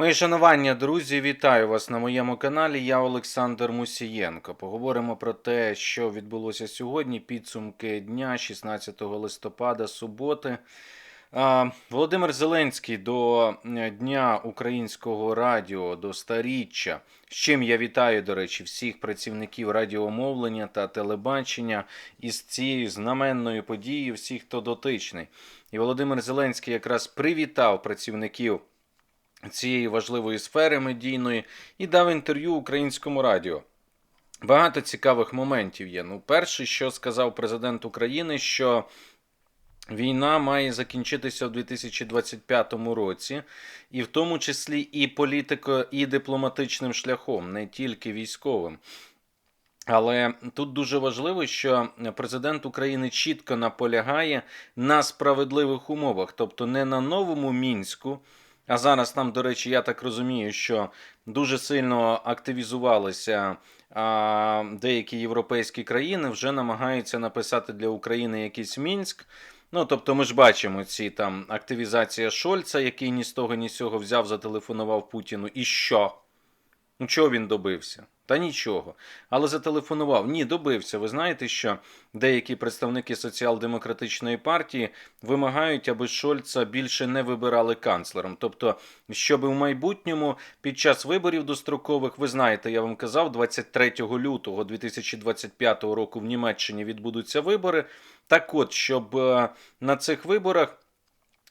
Мої шанування, друзі, вітаю вас на моєму каналі. Я Олександр Мусієнко. Поговоримо про те, що відбулося сьогодні. Підсумки дня, 16 листопада, суботи. Володимир Зеленський до Дня українського радіо, до старіччя. З чим я вітаю, до речі, всіх працівників радіомовлення та телебачення із цією знаменною подією, всіх, хто дотичний. І Володимир Зеленський якраз привітав працівників цієї важливої сфери медійної і дав інтерв'ю українському радіо. Багато цікавих моментів є. Ну, перше, що сказав президент України, що війна має закінчитися в 2025 році, і в тому числі і політико, і дипломатичним шляхом, не тільки військовим. Але тут дуже важливо, що президент України чітко наполягає на справедливих умовах, тобто не на новому мінську. А зараз там, до речі, я так розумію, що дуже сильно активізувалися а, деякі європейські країни, вже намагаються написати для України якийсь мінськ. Ну, тобто, ми ж бачимо ці там активізація Шольца, який ні з того, ні з цього взяв, зателефонував Путіну. І що? Ну, чого він добився? Та нічого. Але зателефонував. Ні, добився. Ви знаєте, що деякі представники соціал-демократичної партії вимагають, аби Шольца більше не вибирали канцлером. Тобто, щоб в майбутньому під час виборів дострокових, ви знаєте, я вам казав, 23 лютого 2025 року в Німеччині відбудуться вибори. Так от, щоб е, на цих виборах.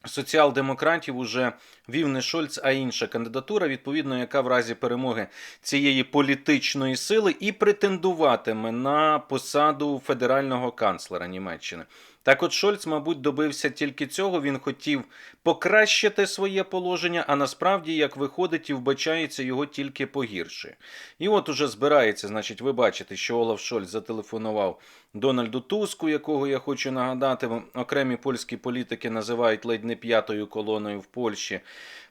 Соціал-демократів уже вів не Шольц, а інша кандидатура, відповідно, яка в разі перемоги цієї політичної сили і претендуватиме на посаду федерального канцлера Німеччини. Так от Шольц, мабуть, добився тільки цього. Він хотів покращити своє положення, а насправді, як виходить, і вбачається його тільки погіршує. І от уже збирається, значить, ви бачите, що Олаф Шольц зателефонував Дональду Туску, якого я хочу нагадати, окремі польські політики називають ледь не п'ятою колоною в Польщі,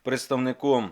представником.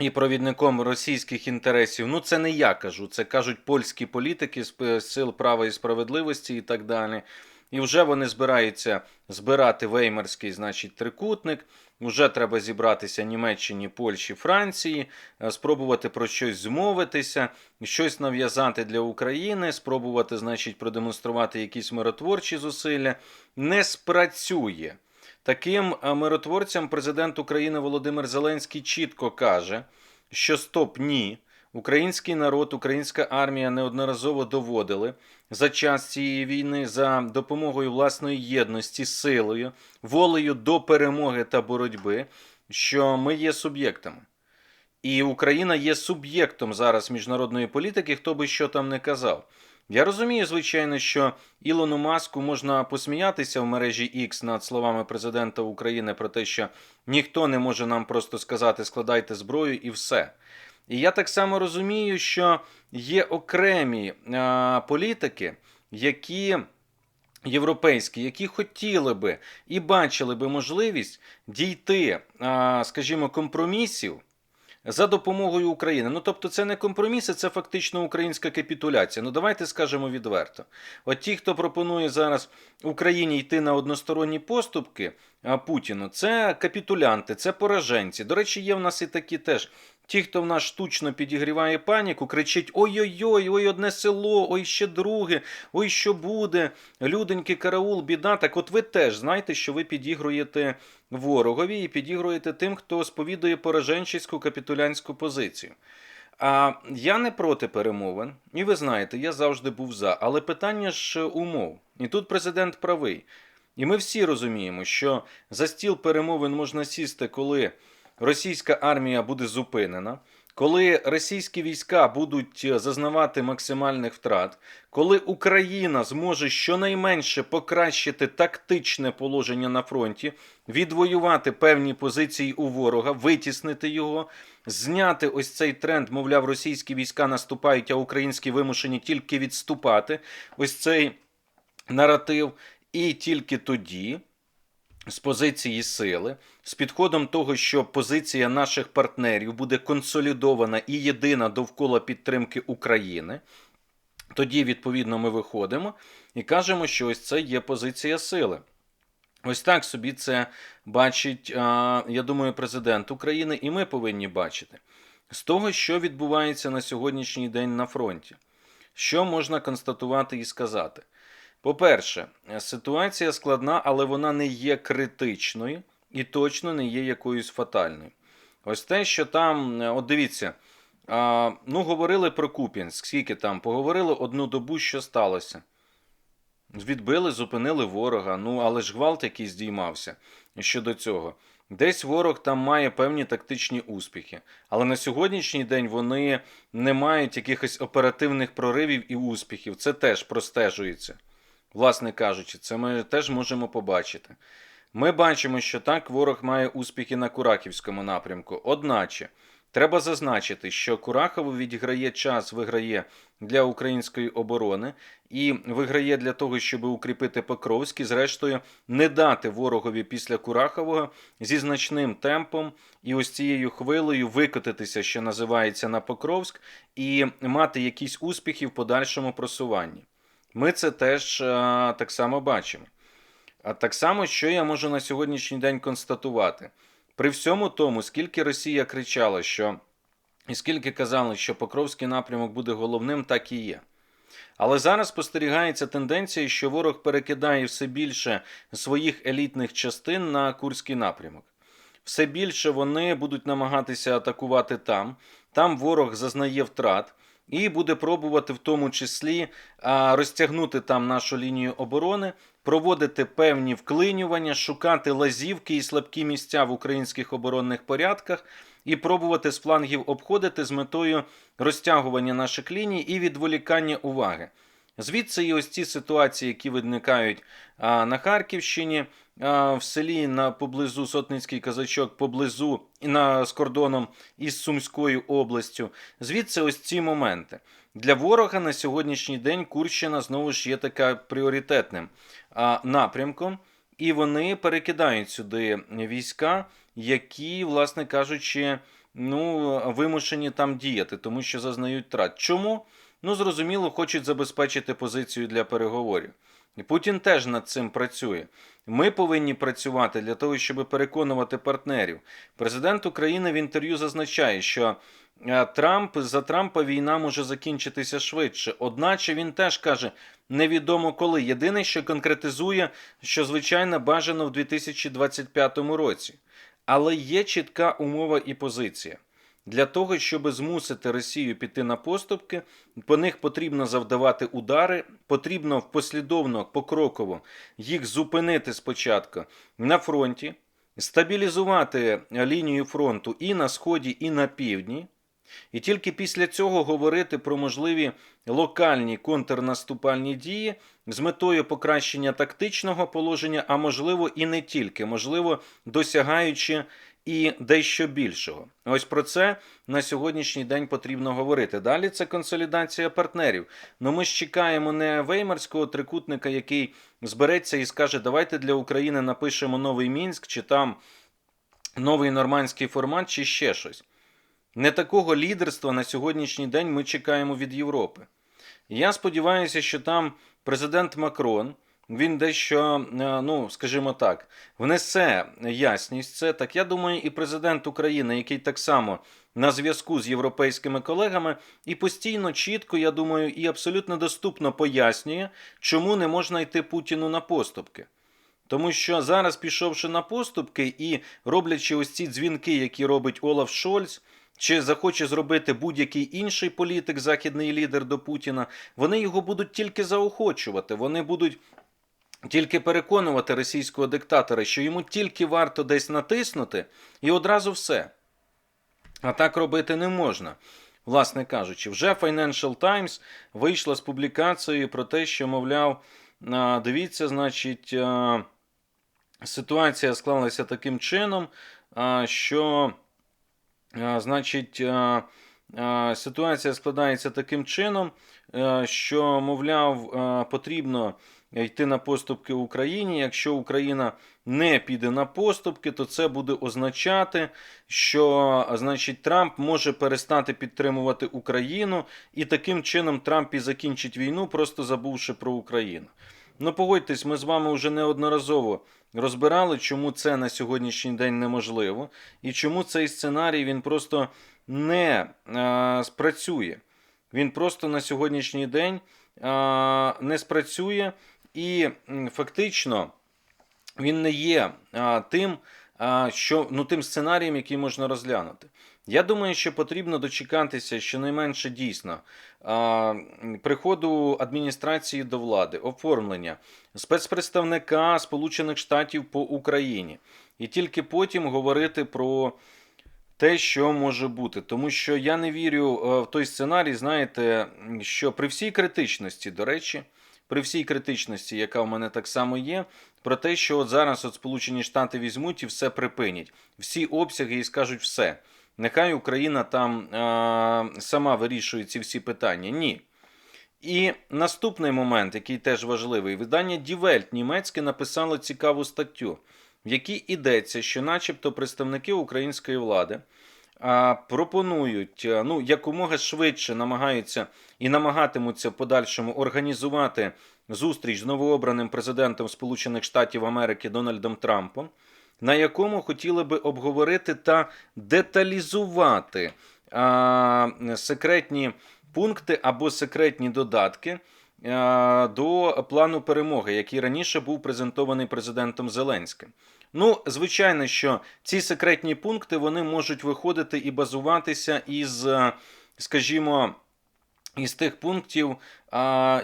І провідником російських інтересів, ну це не я кажу, це кажуть польські політики з сил права і справедливості і так далі. І вже вони збираються збирати веймарський, значить, трикутник. Вже треба зібратися Німеччині, Польщі, Франції, е, спробувати про щось змовитися, щось нав'язати для України, спробувати, значить, продемонструвати якісь миротворчі зусилля. Не спрацює. Таким е, миротворцям президент України Володимир Зеленський чітко каже, що стоп, ні. Український народ, українська армія неодноразово доводили за час цієї війни за допомогою власної єдності, силою, волею до перемоги та боротьби, що ми є суб'єктами. І Україна є суб'єктом зараз міжнародної політики, хто би що там не казав. Я розумію, звичайно, що Ілону Маску можна посміятися в мережі X над словами президента України про те, що ніхто не може нам просто сказати складайте зброю і все. І я так само розумію, що є окремі а, політики, які європейські, які хотіли би і бачили би можливість дійти, а, скажімо, компромісів. За допомогою України. Ну тобто, це не компроміси, це фактично українська капітуляція. Ну давайте скажемо відверто. От ті, хто пропонує зараз Україні йти на односторонні поступки Путіну, це капітулянти, це пораженці. До речі, є в нас і такі теж Ті, хто в нас штучно підігріває паніку, кричить: Ой-ой-ой, ой, одне село, ой, ще друге, ой, що буде, люденький караул, біда. Так от ви теж знаєте, що ви підігруєте ворогові і підігруєте тим, хто сповідує пораженчиську капітулянську позицію. А я не проти перемовин, і ви знаєте, я завжди був за. Але питання ж умов. І тут президент правий. І ми всі розуміємо, що за стіл перемовин можна сісти, коли російська армія буде зупинена, коли російські війська будуть е, зазнавати максимальних втрат, коли Україна зможе щонайменше покращити тактичне положення на фронті, відвоювати певні позиції у ворога, витіснити його, зняти ось цей тренд, мовляв, російські війська наступають, а українські вимушені тільки відступати. Ось цей наратив, і тільки тоді з позиції сили, з підходом того, що позиція наших партнерів буде консолідована і єдина довкола підтримки України. Тоді, відповідно, ми виходимо і кажемо, що ось це є позиція сили. Ось так собі це бачить, я думаю, президент України, і ми повинні бачити з того, що відбувається на сьогоднішній день на фронті. Що можна констатувати і сказати? По-перше, ситуація складна, але вона не є критичною і точно не є якоюсь фатальною. Ось те, що там, е, от дивіться, ну говорили про Куп'янськ, скільки там, поговорили одну добу, що сталося. Відбили, зупинили ворога, ну але ж гвалт який здіймався щодо цього. Десь ворог там має певні тактичні успіхи, але на сьогоднішній день вони не мають якихось оперативних проривів і успіхів. Це теж простежується. Власне кажучи, це ми теж можемо побачити. Ми бачимо, що так ворог має успіхи на Курахівському напрямку. Одначе, треба зазначити, що Курахово відіграє час, виграє для української оборони і виграє для того, щоб укріпити Покровськ і, зрештою, не дати ворогові після Курахового зі значним темпом і ось цією хвилею викотитися, що називається на Покровськ, і мати якісь успіхи в подальшому просуванні. Ми це теж а, так само бачимо. А так само, що я можу на сьогоднішній день констатувати, при всьому тому, скільки Росія кричала, що і скільки казали, що Покровський напрямок буде головним, так і є. Але зараз спостерігається тенденція, що ворог перекидає все більше своїх елітних частин на Курський напрямок. Все більше вони будуть намагатися атакувати там. Там ворог зазнає втрат і буде пробувати в тому числі розтягнути там нашу лінію оборони, проводити певні вклинювання, шукати лазівки і слабкі місця в українських оборонних порядках і пробувати з флангів обходити з метою розтягування наших ліній і відволікання уваги. Звідси і ось ці ситуації, які виникають на Харківщині, в селі на поблизу Сотницький казачок, поблизу на з кордоном із Сумською областю. Звідси ось ці моменти. Для ворога на сьогоднішній день Курщина знову ж є така пріоритетним напрямком, і вони перекидають сюди війська, які, власне кажучи, ну, вимушені там діяти, тому що зазнають трат. Чому? Ну, зрозуміло, хочуть забезпечити позицію для переговорів. Путін теж над цим працює. Ми повинні працювати для того, щоб переконувати партнерів. Президент України в інтерв'ю зазначає, що е, Трамп за Трампа війна може закінчитися швидше. Одначе він теж каже, невідомо коли. Єдине, що конкретизує, що звичайно бажано в 2025 році. Але є чітка умова і позиція. Для того, щоб змусити Росію піти на поступки, по них потрібно завдавати удари, потрібно послідовно, покроково їх зупинити спочатку на фронті, стабілізувати лінію фронту і на сході, і на півдні. І тільки після цього говорити про можливі локальні контрнаступальні дії з метою покращення тактичного положення, а можливо і не тільки, можливо, досягаючи і дещо більшого. Ось про це на сьогоднішній день потрібно говорити. Далі це консолідація партнерів. Ну ми ж чекаємо не веймарського трикутника, який збереться і скаже, давайте для України напишемо новий Мінськ, чи там новий нормандський формат, чи ще щось. Не такого лідерства на сьогоднішній день ми чекаємо від Європи. Я сподіваюся, що там президент Макрон. Він дещо, е, ну скажімо так, внесе ясність. Це так. Я думаю, і президент України, який так само на зв'язку з європейськими колегами, і постійно чітко, я думаю, і абсолютно доступно пояснює, чому не можна йти Путіну на поступки. Тому що зараз, пішовши на поступки і роблячи ось ці дзвінки, які робить Олаф Шольц. Чи захоче зробити будь-який інший політик, західний лідер до Путіна, вони його будуть тільки заохочувати. Вони будуть тільки переконувати російського диктатора, що йому тільки варто десь натиснути, і одразу все. А так робити не можна. Власне кажучи, вже Financial Times вийшла з публікацією про те, що, мовляв, дивіться, значить, ситуація склалася таким чином, що, значить, ситуація складається таким чином, що, мовляв, потрібно йти на поступки Україні. Якщо Україна не піде на поступки, то це буде означати, що значить Трамп може перестати підтримувати Україну, і таким чином Трамп і закінчить війну, просто забувши про Україну. Ну, погодьтесь, ми з вами вже неодноразово розбирали, чому це на сьогоднішній день неможливо, і чому цей сценарій він просто не е, спрацює. Він просто на сьогоднішній день е, не спрацює, і фактично він не є а, тим, а, що, ну, тим сценарієм, який можна розглянути. Я думаю, що потрібно дочекатися щонайменше дійсно приходу адміністрації до влади, оформлення спецпредставника Сполучених Штатів по Україні, і тільки потім говорити про те, що може бути. Тому що я не вірю е, в той сценарій, знаєте, що при всій критичності, до речі, при всій критичності, яка в мене так само є, про те, що от зараз от Сполучені Штати візьмуть і все припинять, всі обсяги і скажуть все. Нехай Україна там е, сама вирішує ці всі питання. Ні. І наступний момент, який теж важливий, видання Welt німецьке написало цікаву статтю, в якій йдеться, що, начебто, представники української влади пропонують ну, якомога швидше намагаються і намагатимуться в подальшому організувати зустріч з новообраним президентом Сполучених Штатів Америки Дональдом Трампом, на якому хотіли би обговорити та деталізувати а, секретні пункти або секретні додатки до плану перемоги, який раніше був презентований президентом Зеленським. Ну, звичайно, що ці секретні пункти вони можуть виходити і базуватися із, е, скажімо, із тих пунктів,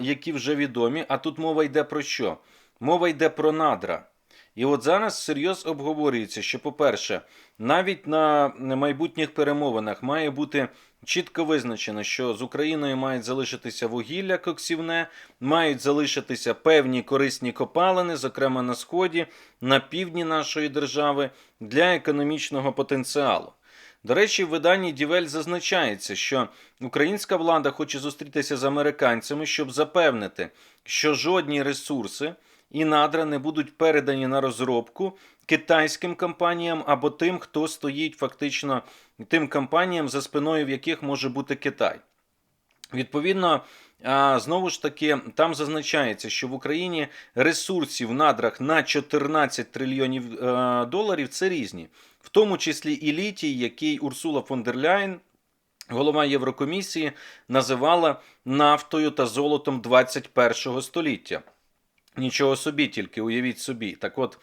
які вже відомі. А тут мова йде про що? Мова йде про надра. І от зараз серйоз обговорюється, що, по-перше, навіть на майбутніх перемовинах має бути чітко визначено, що з Україною мають залишитися вугілля коксівне, мають залишитися певні корисні копалини, зокрема на сході, на півдні нашої держави, для економічного потенціалу. До речі, в виданні Дівель зазначається, що українська влада хоче зустрітися з американцями, щоб запевнити, що жодні ресурси і надра не будуть передані на розробку китайським компаніям або тим, хто стоїть фактично тим компаніям, за спиною в яких може бути Китай. Відповідно, знову ж таки, там зазначається, що в Україні ресурсів в надрах на 14 трильйонів е, доларів це різні, в тому числі і літій, який Урсула фон дер Ляйн, голова Єврокомісії, називала нафтою та золотом 21 століття. Нічого собі, тільки уявіть собі. Так от,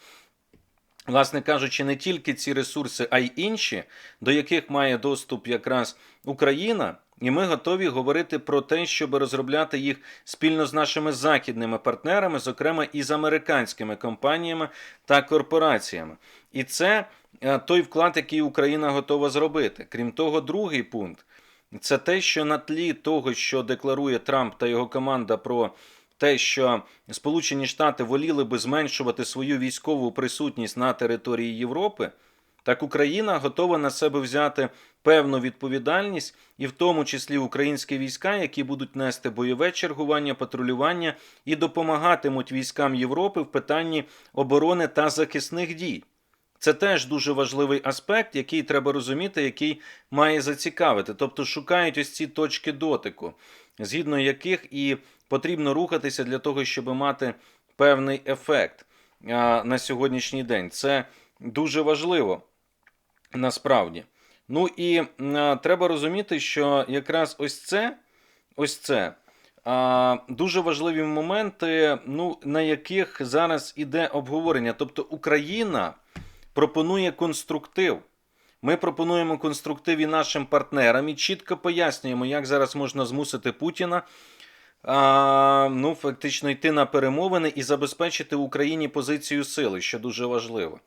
власне кажучи, не тільки ці ресурси, а й інші, до яких має доступ якраз Україна. І ми готові говорити про те, щоб розробляти їх спільно з нашими західними партнерами, зокрема і з американськими компаніями та корпораціями. І це е, той вклад, який Україна готова зробити. Крім того, другий пункт це те, що на тлі того, що декларує Трамп та його команда про те, що Сполучені Штати воліли би зменшувати свою військову присутність на території Європи, так Україна готова на себе взяти певну відповідальність, і в тому числі українські війська, які будуть нести бойове чергування, патрулювання і допомагатимуть військам Європи в питанні оборони та захисних дій. Це теж дуже важливий аспект, який треба розуміти, який має зацікавити. Тобто шукають ось ці точки дотику, згідно яких і потрібно рухатися для того, щоб мати певний ефект на сьогоднішній день. Це дуже важливо насправді. Ну і треба розуміти, що якраз ось це, ось це. Дуже важливі моменти, ну, на яких зараз іде обговорення. Тобто Україна пропонує конструктив. Ми пропонуємо конструктив і нашим партнерам і чітко пояснюємо, як зараз можна змусити Путіна а, ну, фактично йти на перемовини і забезпечити Україні позицію сили, що дуже важливо.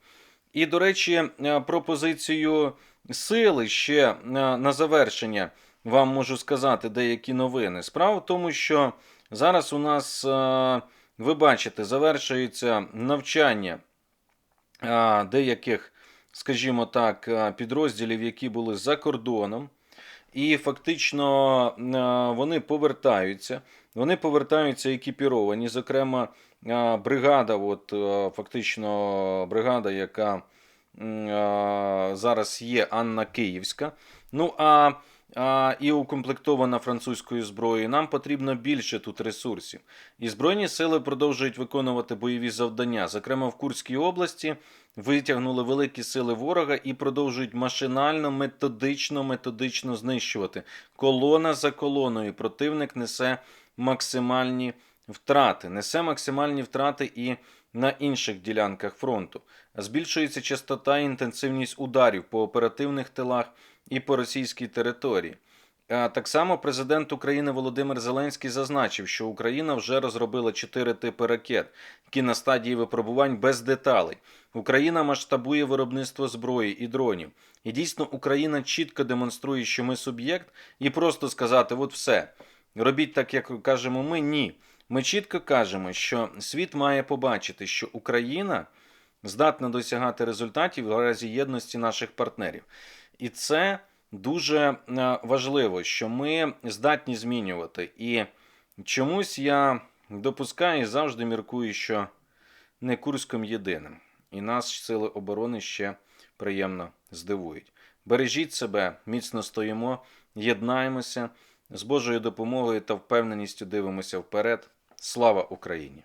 І, до речі, е, про позицію сили ще е, на завершення вам можу сказати деякі новини. Справа в тому, що зараз у нас, е, ви бачите, завершується навчання деяких, скажімо так, підрозділів, які були за кордоном. І фактично вони повертаються. Вони повертаються екіпіровані. Зокрема, бригада, от фактично бригада, яка зараз є Анна Київська. Ну а а, і укомплектована французькою зброєю, нам потрібно більше тут ресурсів. І Збройні сили продовжують виконувати бойові завдання. Зокрема, в Курській області витягнули великі сили ворога і продовжують машинально, методично, методично знищувати. Колона за колоною. Противник несе максимальні втрати. Несе максимальні втрати і на інших ділянках фронту. Збільшується частота і інтенсивність ударів по оперативних тилах і по російській території. Так само президент України Володимир Зеленський зазначив, що Україна вже розробила чотири типи ракет, які на стадії випробувань без деталей. Україна масштабує виробництво зброї і дронів. І дійсно Україна чітко демонструє, що ми суб'єкт, і просто сказати: от все, робіть так, як кажемо ми, ні. Ми чітко кажемо, що світ має побачити, що Україна здатна досягати результатів в разі єдності наших партнерів. І це дуже е, важливо, що ми здатні змінювати. І чомусь я допускаю і завжди міркую, що не Курськом єдиним. І нас сили оборони ще приємно здивують. Бережіть себе, міцно стоїмо, єднаємося з Божою допомогою та впевненістю дивимося вперед. Слава Україні!